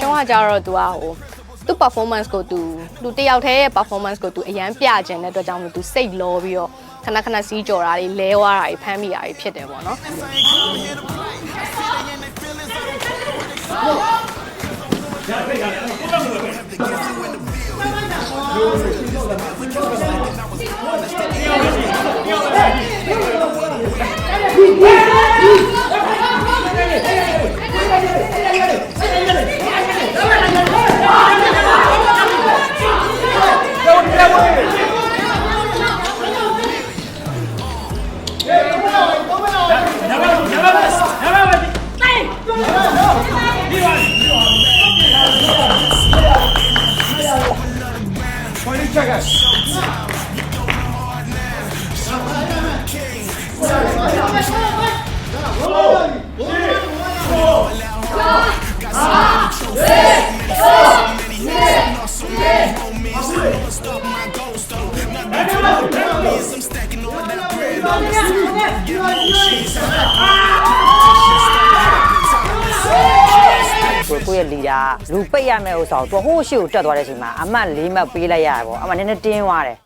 ကျောင်းကကြတော့ तू อ่ะဟိုသူ performance ကို तू သူတယောက်တည်းရဲ့ performance ကို तू အရန်ပြခြင်းတဲ့အတွက်ကြောင့်မို့ तू စိတ်လောပြီးတော့ခဏခဏစီးကြော်တာတွေလဲဝါတာတွေဖမ်းမိတာတွေဖြစ်တယ်ပေါ့နော် Cagar! Yeah. ယ့်ရဲ့လီဒါလူပိတ်ရမယ့်ဥစ္စာကိုသူဟိုးရှိကိုတက်သွားတဲ့အချိန်မှာအမှတ်၄မှတ်ပေးလိုက်ရတယ်ပေါ့အမှနည်းနည်းတင်းသွားတယ်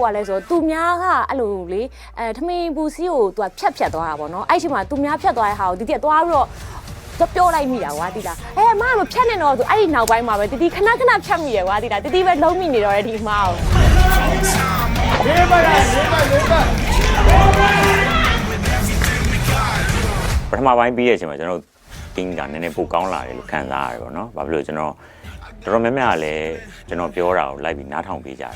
ကဘလို့ဖြစ်သွားလဲဆိုတော့သူများကအဲ့လိုလေအဲထမင်းပူစီကိုသူကဖြတ်ဖြတ်သွားတာပေါ့နော်အဲ့ချိန်မှာသူများဖြတ်သွားတဲ့ဟာကိုဒီကသွားပြီးတော့တော့ပြောလိုက်မိတာကွာတိလားအဲအမကမဖြတ်နဲ့တော့သူအဲ့ဒီနောက်ပိုင်းမှာပဲတတိခဏခဏဖြတ်မိရကွာတိလားတတိပဲလုံးမိနေတော့တယ်ဒီမှာကိုပထမပိုင်းပြီးတဲ့အချိန်မှာကျွန်တော်တင်းကနည်းနည်းပိုကောင်းလာတယ်လို့ခံစားရတယ်ပေါ့နော်။ဘာဖြစ်လို့ကျွန်တော် တော်တော်များများကလည်းကျွန်တော်ပြောတာကိုလိုက်ပြီးနားထောင်ပေးကြတယ်။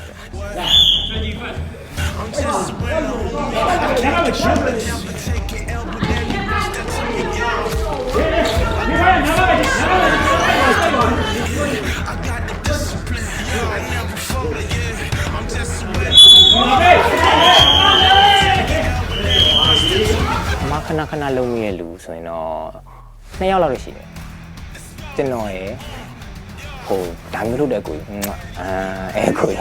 အမခဏခဏလုံးမိရဲ့လူဆိုရင်တော့နှစ်ယောက်လောက်လို့ရှိတယ်ကျွန်တော်ရယ် ồ đáng với lúc đấy quỷ à, em quỷ